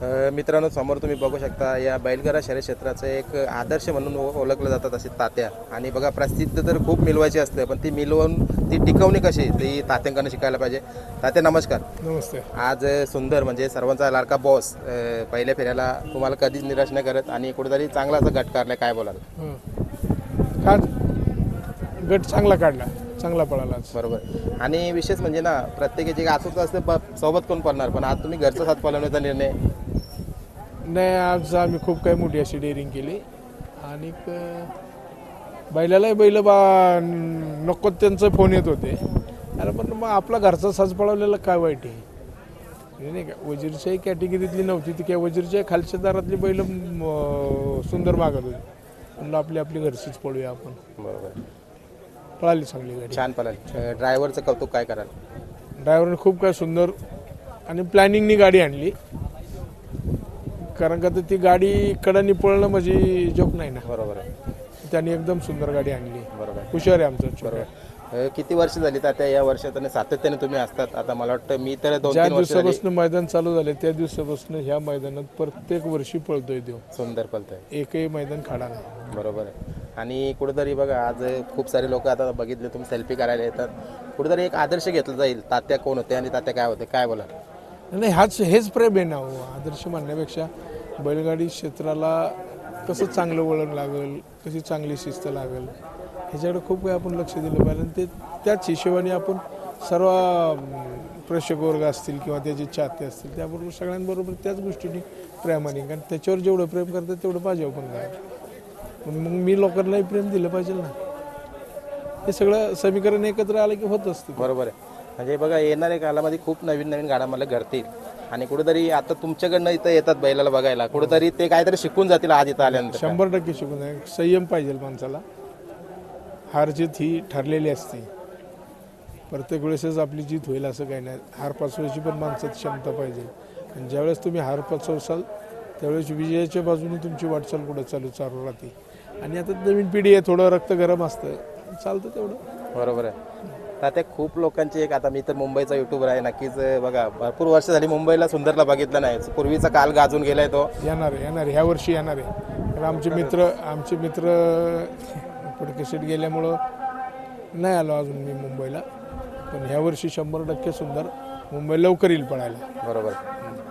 मित्रांनो समोर तुम्ही बघू शकता या बैलगाडा शर्यत क्षेत्राचं एक आदर्श म्हणून ओळखलं जातात असे तात्या. आणि बघा प्रसिद्ध तर खूप मिलवायची असते पण ती मिलवून ती टिकवणी कशी ती तात्यांकडनं शिकायला पाहिजे. तात्या नमस्कार. नमस्ते. आज सुंदर म्हणजे सर्वांचा लाडका बॉस पहिल्या फेऱ्याला तुम्हाला कधीच निराश नाही करत आणि कुठेतरी चांगला असा गट काढलाय काय बोलाल? हं. काढ. गट चांगला काढला चांगला पळाला. बरोबर. आणि विशेष म्हणजे ना प्रत्येकाची आतुरता असते सोबत कोण पडणार? पण आज तुम्ही घरचा साथ पळवण्याचा निर्णय नाही आज आम्ही खूप काही मोठी अशी डेअरिंग केली. आणि बैलालाही बैल बा नको त्यांचे फोन येत होते. अरे पण मग आपला घरचा साज पळवलेला काय वाईट आहे? नाही का वजीरच्याही कॅटेगरीतली नव्हती ती काय वजीरच्या खालच्या दारातली बैल सुंदर मागत होती. म्हणलं आपली आपली घरचीच पळूया आपण. बरोबर. पळाली चांगली गाडी. छान पळाल. ड्रायव्हरचं कौतुक काय कराल? ड्रायव्हरने खूप काय सुंदर आणि प्लॅनिंगनी गाडी आणली. कारण का तर ती गाडी कडानी पळणं म्हणजे जोक नाही ना. बरोबर आहे. त्यांनी एकदम सुंदर गाडी आणली. बरोबर हुशार आहे आमचं छोट्या. अ, किती वर्ष झाली आता या वर्षात आणि सातत्याने तुम्ही असतात. आता मला वाटतं मी तर दोन ज्या तीन वर्ष झाली दिवसापासून मैदान चालू झाले त्या दिवसापासून ह्या मैदानात प्रत्येक वर्षी पळतोय देव. सुंदर पळतंय. एकही मैदान खाडा नाही. बरोबर आहे. आणि कुठेतरी बघा आज खूप सारे लोक आता बघितले तुम्ही सेल्फी करायला येतात. कुठेतरी एक आदर्श घेतला जाईल. तात्या कोण होते आणि तात्या काय होते? काय बोला नाही हाच हेच प्रेम आहे ना हो. आदर्श म्हणण्यापेक्षा बैलगाडी क्षेत्राला कसं चांगलं वळण लागेल कशी चांगली शिस्त लागेल ह्याच्याकडे खूप काही आपण लक्ष दिलं पाहिजे. आणि ते त्याच हिशोबाने आपण सर्व प्रेक्षक वर्ग असतील किंवा त्याचे चाहते असतील त्याबरोबर सगळ्यांबरोबर त्याच गोष्टीने प्रेमाने कारण त्याच्यावर जेवढं प्रेम करतात तेवढं पाहिजे पण काय मग मी लोकांनाही प्रेम दिलं पाहिजे ना. हे सगळं समीकरण एकत्र आलं की होत असते. बरोबर आहे. म्हणजे बघा येणाऱ्या कालामध्ये खूप नवीन नवीन गाड्या मला घडतील. आणि कुठेतरी आता तुमच्याकडनं इथं येतात बैलाला बघायला. कुठेतरी ते काहीतरी शिकून जातील आज इथं आल्यानंतर. शंभर टक्के शिकून आहे संयम पाहिजे माणसाला. हार जीत ही ठरलेली असते. प्रत्येक वेळेसच आपली जीत होईल असं काही नाही. हार पचवायची पण माणसात क्षमता पाहिजे. आणि ज्यावेळेस तुम्ही हार पचवसाल त्यावेळेस विजयाच्या बाजूने तुमची वाटचाल पुढे चालू चालू राहते. आणि आता नवीन पिढी आहे थोडं रक्त गरम असतं. चालतं तेवढं. बरोबर आहे. तर ते खूप लोकांची एक आता मी तर मुंबईचा युट्यूबर आहे नक्कीच बघा भरपूर वर्ष झाली मुंबईला सुंदरला बघितलं नाही. पूर्वीचा काल गाजून गेलाय तो. येणार आहे येणार ह्या वर्षी येणार आहे. कारण आमचे मित्र आमचे मित्र पडकेशीट गेल्यामुळं नाही आलो अजून मी मुंबईला. पण ह्या वर्षी शंभर टक्के सुंदर मुंबई लवकर येईल पळायला. बरोबर.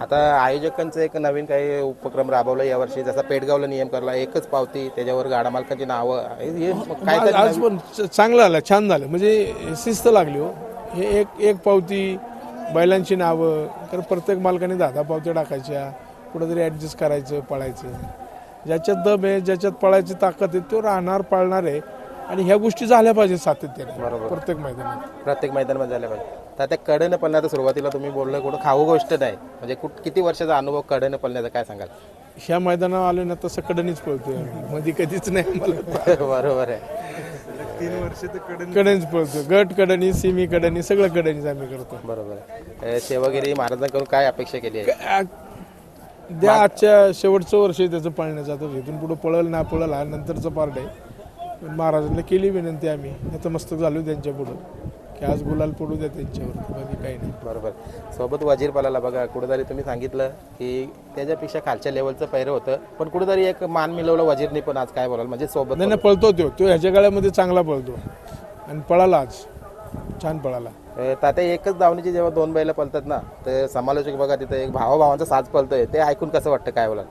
आता आयोजकांचं एक नवीन काही उपक्रम राबवला यावर्षी जसा पेडगावला नियम करला एकच पावती त्याच्यावर गाडा मालकांची नावं हे- काय आज पण चांगलं आलं छान झालं. म्हणजे शिस्त लागली हो. हे एक एक पावती बैलांची नावं तर प्रत्येक मालकाने दहा दहा पावत्या टाकायच्या कुठंतरी ॲडजस्ट करायचं पळायचं. ज्याच्यात दम आहे ज्याच्यात पळायची ताकद आहे तो राहणार पाळणार आहे. आणि ह्या गोष्टी झाल्या पाहिजेत सातत्याने बरोबर. प्रत्येक मैदानात. प्रत्येक मैदानामध्ये झालं पाहिजे तर त्या कडेनं पळण्याचं सुरुवातीला तुम्ही बोललं कुठं खाऊ गोष्ट नाही. म्हणजे कुठ किती वर्षाचा अनुभव कडेनं पळण्याचा काय सांगाल? ह्या मैदानावर आलो ना तसं कडणीच पळतोयमध्ये कधीच नाही मला बरोबर आहे. तीन वर्ष तर कडे कडणीच पळतो गट कडणी सिमी कडणी सगळं कडणीच आम्ही करतो बरोबर आहे. सेवागिरी महाराजांकडून काय अपेक्षा केली आहे? द्या आजच्या शेवटचं वर्ष आहे त्याचं पाळण्याचं. आता इथून पुढे पळल ना पळल हा नंतरचं पार्ट आहे. पण महाराजांना केली विनंती आम्ही. नतमस्तक झालो त्यांच्या पुढं. की आज गुलाल पडू द्या त्यांच्यावर बाकी काही नाही. बरोबर. सोबत वजीर पालाला बघा कुठेतरी तुम्ही सांगितलं की त्याच्यापेक्षा खालच्या लेवलचं पैरं होतं पण कुठेतरी एक मान मिळवलं वजीरने पण आज काय बोलाल? म्हणजे सोबत नाही नाही पळतो तो. तो ह्याच्या काळामध्ये चांगला पळतो. आणि पळाला आज. छान पळाला. अ, तात्या एकच दावणीची जेव्हा दोन बैल पळतात ना तर समालोचक बघा तिथं एक भावाभावांचा साज पळतोय. ते ऐकून कसं वाटतं? काय बोलाल?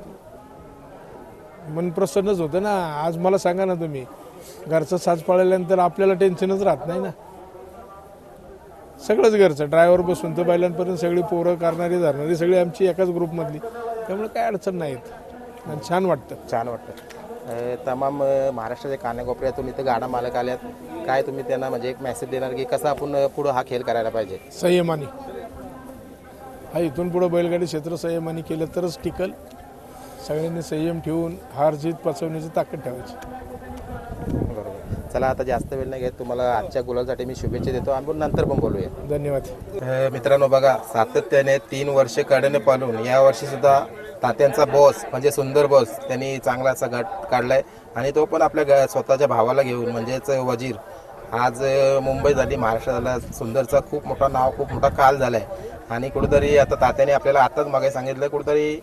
मन प्रसन्नच होतं ना. आज मला सांगा ना तुम्ही घरचा साज पळाल्यानंतर आपल्याला टेन्शनच राहत नाही ना. सगळंच घरचं. ड्रायव्हर बसून तर बैलांपर्यंत सगळी पोरं करणारी धरणारी सगळी आमची एकाच ग्रुपमधली. त्यामुळे काय अडचण नाही येत आणि छान वाटतं. छान वाटतं. अ, तमाम अ, महाराष्ट्राच्या कानाकोपऱ्यातून इथं गाडा मालक आल्यात काय तुम्ही त्यांना म्हणजे एक मेसेज देणार की कसं आपण अ, पुढं हा खेळ करायला पाहिजे? संयमाने. हा इथून पुढं बैलगाडी क्षेत्र संयमाने केलं तरच टिकल. सगळ्यांनी संयम ठेवून हार जीत पचवण्याची ताकद ठेवायची. चला आता जास्त वेळ नाही घेत. तुम्हाला आजच्या गुलासाठी मी शुभेच्छा देतो आपण नंतर पण बोलूया. धन्यवाद. मित्रांनो बघा सातत्याने तीन वर्ष कडने पालून या वर्षी सुद्धा तात्यांचा बॉस म्हणजे सुंदर बॉस त्यांनी चांगला असा गट काढलाय. आणि तो पण आपल्या ग- स्वतःच्या भावाला घेऊन म्हणजेच वजीर. आज मुंबई झाली महाराष्ट्र झाला सुंदरचा खूप मोठा नाव खूप मोठा काल झालाय. आणि कुठेतरी आता तात्याने आपल्याला आताच मागे सांगितलं कुठेतरी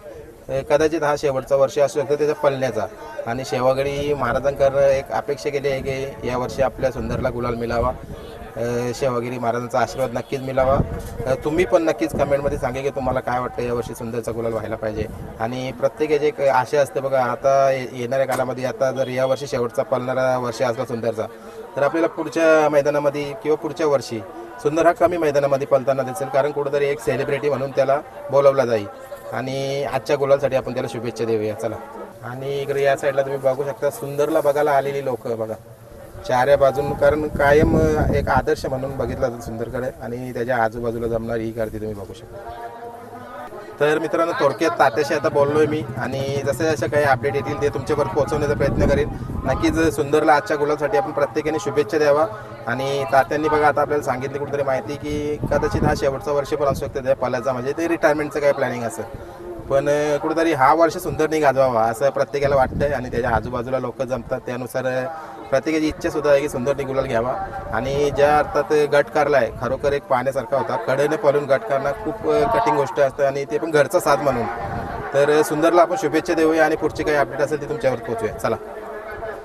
कदाचित हा शेवटचा वर्ष असू शकतो त्याच्या पलण्याचा आणि शेवागडी महाराजांकडनं एक अपेक्षा केली आहे की यावर्षी आपल्या सुंदरला गुलाल मिळावा. शेवागिरी महाराजांचा आशीर्वाद नक्कीच मिळावा. तुम्ही पण नक्कीच कमेंटमध्ये सांगा की तुम्हाला काय वाटतं यावर्षी सुंदरचा गुलाल व्हायला पाहिजे. आणि प्रत्येकाची एक आशा असते बघा आता येणाऱ्या काळामध्ये आता जर यावर्षी शेवटचा पालणारा वर्ष असला सुंदरचा तर आपल्याला पुढच्या मैदानामध्ये किंवा पुढच्या वर्षी सुंदर हा कमी मैदानामध्ये पलताना दिसेल. कारण कुठंतरी एक सेलिब्रिटी म्हणून त्याला बोलवला जाईल. आणि आजच्या गुलालसाठी आपण त्याला शुभेच्छा देऊया चला. आणि इकडे या साईडला तुम्ही बघू शकता सुंदरला बघायला आलेली लोक बघा. चाऱ्या बाजून कारण कायम एक आदर्श म्हणून बघितला जातो सुंदरकडे. आणि त्याच्या आजूबाजूला जमणारी ही गर्दी तुम्ही बघू शकता. तर मित्रांनो थोडक्यात तात्याशी आता बोललोय मी आणि जसे जसे काही अपडेट येतील ते तुमच्यापर्यंत पोहोचवण्याचा प्रयत्न करेन. नक्कीच सुंदरला आजच्या गुलासाठी आपण प्रत्येकाने शुभेच्छा द्यावा. आणि तात्यांनी बघा आता आपल्याला सांगितली कुठेतरी माहिती की कदाचित हा शेवटचा वर्ष पण असू शकतो त्या पलाचा म्हणजे ते रिटायरमेंटचं काय प्लॅनिंग असेल पण कुठेतरी हा वर्ष सुंदरने गाजवावा असं प्रत्येकाला वाटतंय आणि त्याच्या आजूबाजूला लोक जमतात. त्यानुसार प्रत्येकाची इच्छा सुद्धा आहे की सुंदर गुलाल घ्यावा. आणि ज्या अर्थात गट आहे खरोखर एक पाहण्यासारखा होता. कडेने पळून गट करणं खूप कठीण गोष्ट असते आणि ते पण घरचा साथ म्हणून. तर सुंदरला आपण शुभेच्छा देऊया आणि पुढची काही अपडेट असेल ती तुमच्यावर पोहोचूया. चला.